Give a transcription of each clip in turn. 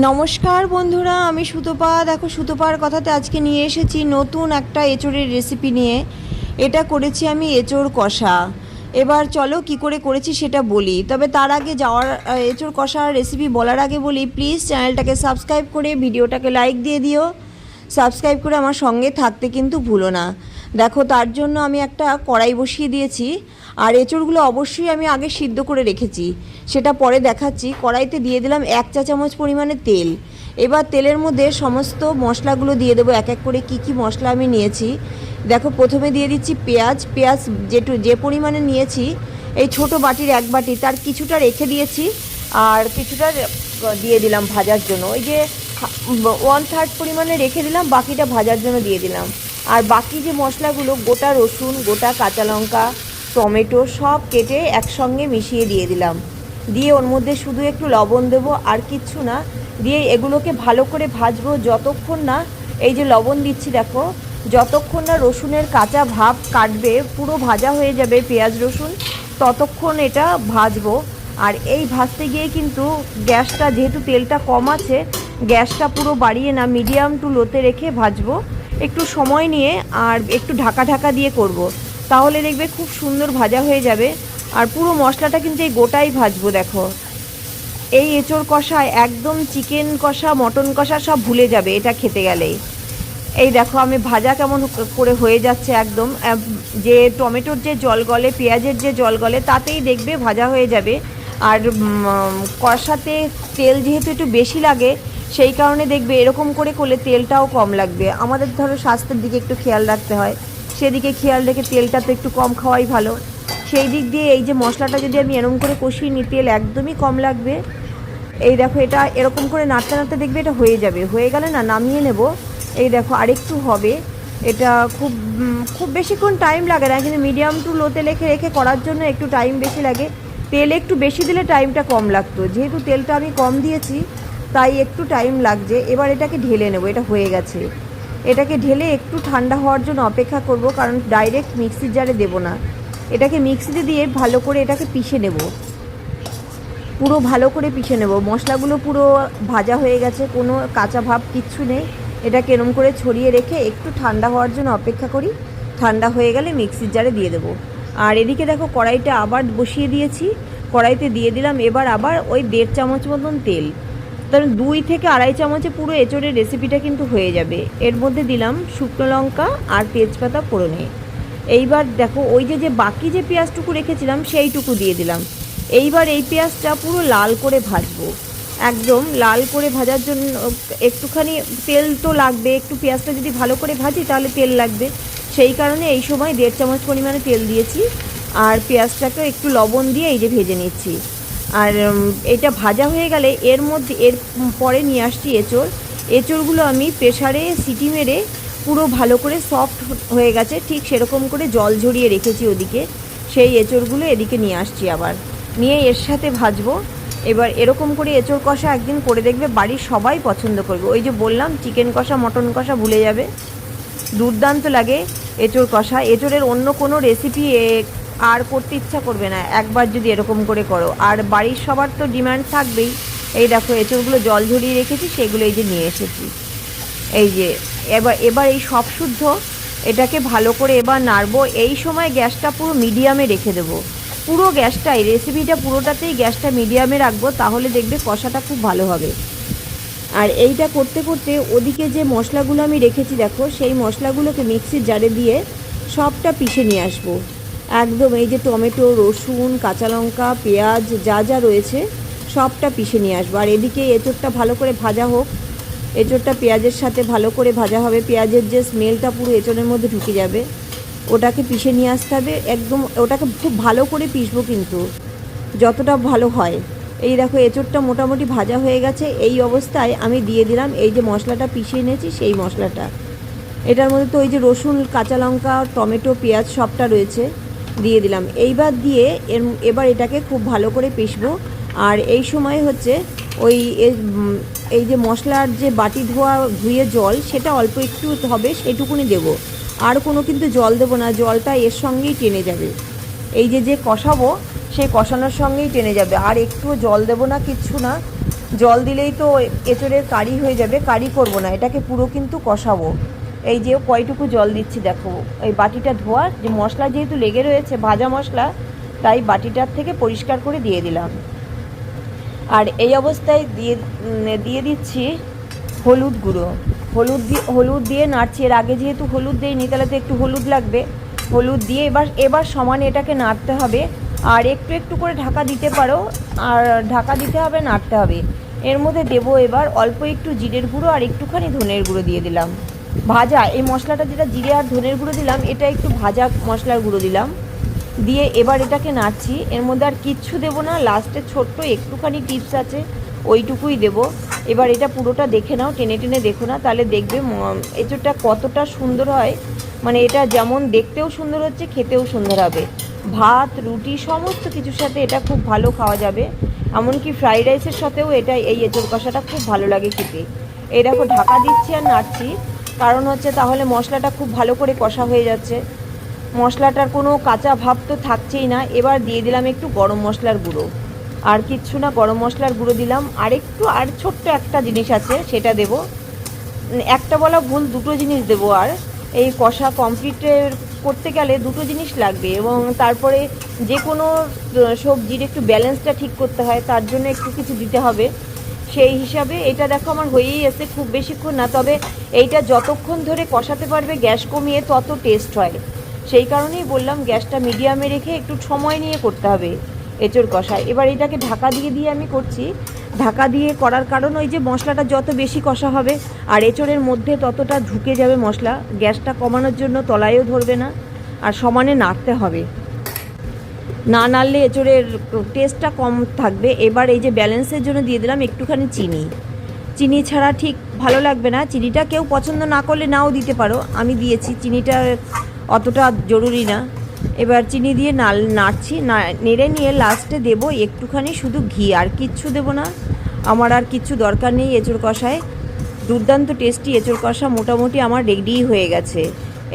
নমস্কার বন্ধুরা, আমি সুতপা। দেখো, সুতপার কথাতে আজকে নিয়ে এসেছি নতুন একটা এঁচোড়ের রেসিপি নিয়ে। এটা করেছি আমি এঁচোড় কষা। এবার চলো কি করে করেছি সেটা বলি। তবে তার আগে যাওয়ার এঁচোড় কষার রেসিপি বলার আগে বলি প্লিজ চ্যানেলটাকে সাবস্ক্রাইব করে, ভিডিওটাকে লাইক দিয়ে দিও। সাবস্ক্রাইব করে আমার সঙ্গে থাকতে কিন্তু ভুলো না। দেখো, তার জন্য আমি একটা কড়াই বসিয়ে দিয়েছি, আর এঁচড়গুলো অবশ্যই আমি আগে সিদ্ধ করে রেখেছি। সেটা পরে দেখাচ্ছি। কড়াইতে দিয়ে দিলাম এক চা চামচ পরিমাণে তেল। এবার তেলের মধ্যে সমস্ত মশলাগুলো দিয়ে দেবো, এক এক করে কি কি মশলা আমি নিয়েছি। দেখো, প্রথমে দিয়ে দিচ্ছি পেঁয়াজ। পেঁয়াজ যেটু যে পরিমাণে নিয়েছি, এই ছোট বাটির এক বাটি, তার কিছুটা রেখে দিয়েছি, আর কিছুটা দিয়ে দিলাম ভাজার জন্য। ওই যে ওয়ান থার্ড পরিমাণে রেখে দিলাম, বাকিটা ভাজার জন্য দিয়ে দিলাম। আর বাকি যে মশলাগুলো, গোটা রসুন, গোটা কাঁচা লঙ্কা, টমেটো, সব কেটে একসঙ্গে মিশিয়ে দিয়ে দিলাম। দিয়ে ওর মধ্যে শুধু একটু লবণ দেবো আর কিচ্ছু না। দিয়ে এগুলোকে ভালো করে ভাজবো যতক্ষণ না, এই যে লবণ দিচ্ছি দেখো, যতক্ষণ না রসুনের কাঁচা ভাব কাটবে, পুরো ভাজা হয়ে যাবে পেঁয়াজ রসুন, ততক্ষণ এটা ভাজবো। আর এই ভাজতে গিয়ে কিন্তু গ্যাসটা, যেহেতু তেলটা কম আছে, গ্যাসটা পুরো বাড়িয়ে না, মিডিয়াম টু লোতে রেখে ভাজবো। একটু সময় নিয়ে আর একটু ঢাকা ঢাকা দিয়ে করব। তাহলে দেখবে খুব সুন্দর ভাজা হয়ে যাবে। আর পুরো মশলাটা কিন্তু এই গোটাই ভাজবো, দেখো। এই এঁচোড় কষায় একদম চিকেন কষা, মটন কষা সব ভুলে যাবে এটা খেতে গেলেই। এই দেখো আমি ভাজা কেমন করে হয়ে যাচ্ছে একদম। যে টমেটোর যে জল গলে, পেঁয়াজের যে জল গলে, তাতেই দেখবে ভাজা হয়ে যাবে। আর কষাতে তেল যেহেতু একটু বেশি লাগে সেই কারণে দেখবে এরকম করে করলে তেলটাও কম লাগবে। আমাদের ধরো স্বাস্থ্যের দিকে একটু খেয়াল রাখতে হয়। সেদিকে খেয়াল রেখে তেলটা তো একটু কম খাওয়াই ভালো। সেই দিক দিয়ে এই যে মশলাটা যদি আমি এরকম করে কষিয়ে নিই, তেল একদমই কম লাগবে। এই দেখো এটা এরকম করে নাড়তে নাড়তে দেখবে এটা হয়ে যাবে। হয়ে গেলে না নামিয়ে নেব। এই দেখো আরেকটু হবে। এটা খুব খুব বেশিক্ষণ টাইম লাগে না, কিন্তু মিডিয়াম টু লোতে রেখে রেখে করার জন্য একটু টাইম বেশি লাগে। তেল একটু বেশি দিলে টাইমটা কম লাগতো। যেহেতু তেলটা আমি কম দিয়েছি তাই একটু টাইম লাগছে। এবার এটাকে ঢেলে নেব, এটা হয়ে গেছে। এটাকে ঢেলে একটু ঠান্ডা হওয়ার জন্য অপেক্ষা করব, কারণ ডাইরেক্ট মিক্সির জারে দেবো না। এটাকে মিক্সিতে দিয়ে ভালো করে এটাকে পিষে নেব। পুরো ভালো করে পিষে নেব। মশলাগুলো পুরো ভাজা হয়ে গেছে, কোনো কাঁচা ভাব কিচ্ছু নেই। এটা কেরম করে ছড়িয়ে রেখে একটু ঠান্ডা হওয়ার জন্য অপেক্ষা করি। ঠান্ডা হয়ে গেলে মিক্সির জারে দিয়ে দেবো। আর এদিকে দেখো কড়াইটা আবার বসিয়ে দিয়েছি। কড়াইতে দিয়ে দিলাম এবার আবার ওই দেড় চামচ মতন তেল। কারণ দুই থেকে আড়াই চামচে পুরো এঁচড়ের রেসিপিটা কিন্তু হয়ে যাবে। এর মধ্যে দিলাম শুকনো লঙ্কা আর তেজপাতা ফোড়নে। এইবার দেখো, ওই যে যে বাকি যে পেঁয়াজটুকু রেখেছিলাম, সেইটুকু দিয়ে দিলাম। এইবার এই পেঁয়াজটা পুরো লাল করে ভাজবো। একদম লাল করে ভাজার জন্য, একটুখানি তেল তো লাগবে, একটু পেঁয়াজটা যদি ভালো করে ভাজি তাহলে তেল লাগবে। সেই কারণে এই সময় দেড় চামচ পরিমাণে তেল দিয়েছি। আর পেঁয়াজটাকে একটু লবণ দিয়ে এই যে ভেজে নিচ্ছি। আর এটা ভাজা হয়ে গেলে এর মধ্যে, এর পরে নিয়ে আসছি এঁচড়। এঁচড়গুলো আমি প্রেশারে সিটি মেরে পুরো ভালো করে সফট হয়ে গেছে, ঠিক সেরকম করে জল ঝরিয়ে রেখেছি ওদিকে। সেই এঁচড়গুলো এদিকে নিয়ে আসছি আবার। নিয়ে এর সাথে ভাজবো। এবার এরকম করে এঁচড় কষা একদিন করে দেখবে বাড়ির সবাই পছন্দ করবে। ওই যে বললাম, চিকেন কষা, মটন কষা ভুলে যাবে। দুর্দান্ত লাগে এঁচড় কষা। এঁচড়ের অন্য কোনো রেসিপি আর করতে ইচ্ছা করবে না, একবার যদি এরকম করে করো। আর বাড়ির সবার তো ডিমান্ড থাকবেই। এই দেখো, এঁচড়গুলো জল ঝরিয়ে রেখেছি, সেগুলো এই যে নিয়ে এসেছি। এই যে, এবার এবার এই সব শুদ্ধ, এটাকে ভালো করে এবার নাড়বো। এই সময় গ্যাসটা পুরো মিডিয়ামে রেখে দেবো। পুরো গ্যাসটাই রেসিপিটা পুরোটাতেই গ্যাসটা মিডিয়ামে রাখব, তাহলে দেখবে কষাটা খুব ভালো হবে। আর এইটা করতে করতে ওদিকে যে মশলাগুলো আমি রেখেছি, দেখো, সেই মশলাগুলোকে মিক্সির জারে দিয়ে সবটা পিষে নিয়ে আসব। একদম, এই যে টমেটো, রসুন, কাঁচা লঙ্কা, পেঁয়াজ যা যা রয়েছে, সবটা পিষে নিয়ে আসব। আর এদিকে এঁচোড়টা ভালো করে ভাজা হোক। এঁচোড়টা পেঁয়াজের সাথে ভালো করে ভাজা হবে। পেঁয়াজের যে স্মেলটা পুরো এঁচোড়ের মধ্যে ঢুকে যাবে। ওটাকে পিষে নিয়ে আসতে হবে। একদম ওটাকে খুব ভালো করে পিষবো কিন্তু, যতটা ভালো হয়। এই দেখো, এঁচোড়টা মোটামুটি ভাজা হয়ে গেছে। এই অবস্থায় আমি দিয়ে দিলাম এই যে মশলাটা পিষে এনেছি, সেই মশলাটা। এটার মধ্যে তো ওই যে রসুন, কাঁচা লঙ্কা, টমেটো, পেঁয়াজ সবটা রয়েছে। দিয়ে দিলাম। এইবার দিয়ে এর, এবার এটাকে খুব ভালো করে পিষবো। আর এই সময় হচ্ছে ওই এই যে মশলার যে বাটি ধোয়া ধুয়ে জল, সেটা অল্প একটু হবে, সেটুকুনি দেবো। আর কোনো কিন্তু জল দেবো না, জলটা এর সঙ্গেই টেনে যাবে। এই যে যে কষাবো সেই কষানোর সঙ্গেই টেনে যাবে। আর একটু জল দেবো না, কিচ্ছু না। জল দিলেই তো এঁচড়ের কারি হয়ে যাবে, কারি করব না, এটাকে পুরো কিন্তু কষাবো। এই যে কয়টুকু জল দিচ্ছি, দেখো, এই বাটিটা ধোয়া, যে মশলা যেহেতু লেগে রয়েছে, ভাজা মশলা, তাই বাটিটার থেকে পরিষ্কার করে দিয়ে দিলাম। আর এই অবস্থায় দিয়ে দিয়ে দিচ্ছি হলুদ গুঁড়ো। হলুদ দিয়ে হলুদ দিয়ে নাড়ছি, এর আগে যেহেতু হলুদ দিইনি, তাহলে তো একটু হলুদ লাগবে। হলুদ দিয়ে এবার এবার সমানে এটাকে নাড়তে হবে। আর একটু একটু করে ঢাকা দিতে পারো, আর ঢাকা দিতে হবে, নাড়তে হবে। এর মধ্যে দেবো এবার অল্প একটু জিরের গুঁড়ো আর একটুখানি ধনের গুঁড়ো দিয়ে দিলাম। ভাজা, এই মশলাটা যেটা জিরে আর ধনের গুঁড়ো দিলাম, এটা একটু ভাজা মশলার গুঁড়ো দিলাম। দিয়ে এবার এটাকে নাড়ছি। এর মধ্যে আর কিচ্ছু দেবো না লাস্টে ছোট্ট একটুখানি টিপস আছে, ওইটুকুই দেব। এবার এটা পুরোটা দেখে নাও, টেনে টেনে দেখো না, তাহলে দেখবে এঁচোড়টা কতটা সুন্দর হয়। মানে এটা যেমন দেখতেও সুন্দর হচ্ছে, খেতেও সুন্দর হবে। ভাত, রুটি, সমস্ত কিছুর সাথে এটা খুব ভালো খাওয়া যাবে। এমনকি ফ্রাইড রাইসের সাথেও এটা, এই এঁচোড় কষাটা খুব ভালো লাগে খেতে। এই দেখো, ঢাকা দিচ্ছি আর নাড়ছি। কারণ হচ্ছে তাহলে মশলাটা খুব ভালো করে কষা হয়ে যাচ্ছে। মশলাটার কোনো কাঁচা ভাব তো থাকছেই না। এবার দিয়ে দিলাম একটু গরম মশলার গুঁড়ো। আর কিচ্ছু না, গরম মশলার গুঁড়ো দিলাম। আর একটু আর ছোট্ট একটা জিনিস আছে, সেটা দেবো। একটা বলা ভুল, দুটো জিনিস দেবো আর। এই কষা কমপ্লিটের করতে গেলে দুটো জিনিস লাগবে এবং তারপরে যে কোনো সবজির একটু ব্যালেন্সটা ঠিক করতে হয়, তার জন্য একটু কিছু দিতে হবে। সেই হিসাবে এটা দেখো আমার হয়েই আছে, খুব বেশিক্ষণ না। তবে এইটা যতক্ষণ ধরে কষাতে পারবে, গ্যাস কমিয়ে তত টেস্ট হয়। সেই কারণেই বললাম গ্যাসটা মিডিয়ামে রেখে একটু সময় নিয়ে করতে হবে এঁচড় কষায়। এবার এটাকে ঢাকা দিয়ে দিয়ে আমি করছি। ঢাকা দিয়ে করার কারণ ওই যে মশলাটা যত বেশি কষা হবে আর এঁচড়ের মধ্যে ততটা ঢুকে যাবে মশলা, গ্যাসটা কমানোর জন্য তলায়ও ধরবে না আর সমানে নাড়তে হবে। না নাড়লে এঁচড়ের টেস্টটা কম থাকবে। এবার এই যে ব্যালেন্সের জন্য দিয়ে দিলাম একটুখানি চিনি। চিনি ছাড়া ঠিক ভালো লাগবে না। চিনিটা কেউ পছন্দ না করলে নাও দিতে পারো। আমি দিয়েছি। চিনিটা অতটা জরুরি না। এবার চিনি দিয়ে নাল নাড়ছি। নেড়ে নিয়ে লাস্টে দেবো একটুখানি শুধু ঘি। আর কিচ্ছু দেবো না। আমার আর কিচ্ছু দরকার নেই এঁচড় কষায়। দুর্দান্ত টেস্টি এঁচড় কষা মোটামুটি আমার রেডি হয়ে গেছে।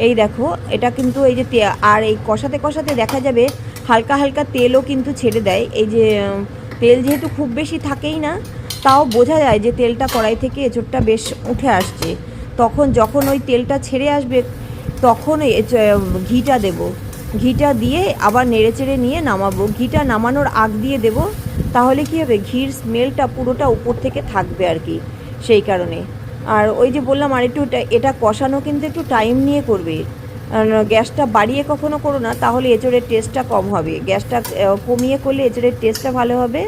এই দেখো, এটা কিন্তু এই যে আর এই কষাতে কষাতে দেখা যাবে হালকা হালকা তেলও কিন্তু ছেড়ে দেয়। এই যে তেল যেহেতু খুব বেশি থাকেই না, তাও বোঝা যায় যে তেলটা কড়াই থেকে এঁচড়টা বেশ উঠে আসছে। তখন যখন ওই তেলটা ছেড়ে আসবে, তখন ঘিটা দেব। ঘিটা দিয়ে আবার নেড়ে চেড়ে নিয়ে নামাবো। ঘিটা নামানোর আগ দিয়ে দেব, তাহলে কি হবে? ঘির স্মেলটা পুরোটা উপর থেকে থাকবে আর কি, সেই কারণে। আর ওই যে বললাম আর একটু এটা- কষানো কিন্তু একটু টাইম নিয়ে করবে। গ্যাসটা বাড়িয়ে কখনো করো না, তাহলে এঁচড়ের টেস্টটা কম হবে। গ্যাসটা কমিয়ে করলে এঁচড়ের টেস্টটা ভালো হবে।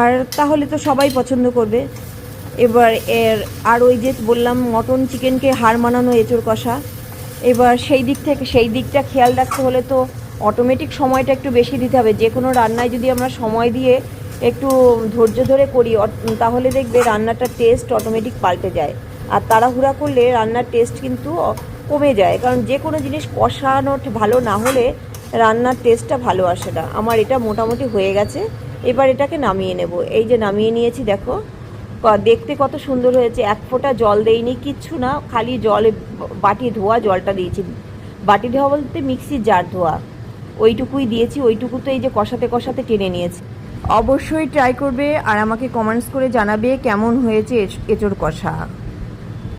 আর তাহলে তো সবাই পছন্দ করবে। এবার এর, আর ওই যে বললাম, মটন চিকেনকে হাড় মানানো এঁচড় কষা। এবার সেই দিক থেকে, সেই দিকটা খেয়াল রাখতে হলে তো অটোমেটিক সময়টা একটু বেশি দিতে হবে। যে কোনো রান্নায় যদি আমরা সময় দিয়ে একটু ধৈর্য ধরে করি তাহলে দেখবে রান্নাটার টেস্ট অটোমেটিক পাল্টে যায়। আর তাড়াহুড়া করলে রান্নার টেস্ট কিন্তু কমে যায়। কারণ যে কোনো জিনিস কষানো ভালো না হলে রান্নার টেস্টটা ভালো আসে না। আমার এটা মোটামুটি হয়ে গেছে। এবার এটাকে নামিয়ে নেব। এই যে নামিয়ে নিয়েছি, দেখো। দেখতে কত সুন্দর হয়েছে। এক ফোঁটা জল দেইনি, কিচ্ছু না। খালি জলে বাটি ধোয়া, জলটা দিয়েছি। বাটি ধোয়া বলতে মিক্সির জার ধোয়া। ওইটুকুই দিয়েছি। ওইটুকু তো এই যে কষাতে কষাতে টেনে নিয়েছি। অবশ্যই ট্রাই করবে আর আমাকে কমেন্টস করে জানাবে কেমন হয়েছে এঁচ- এঁচড় কষা।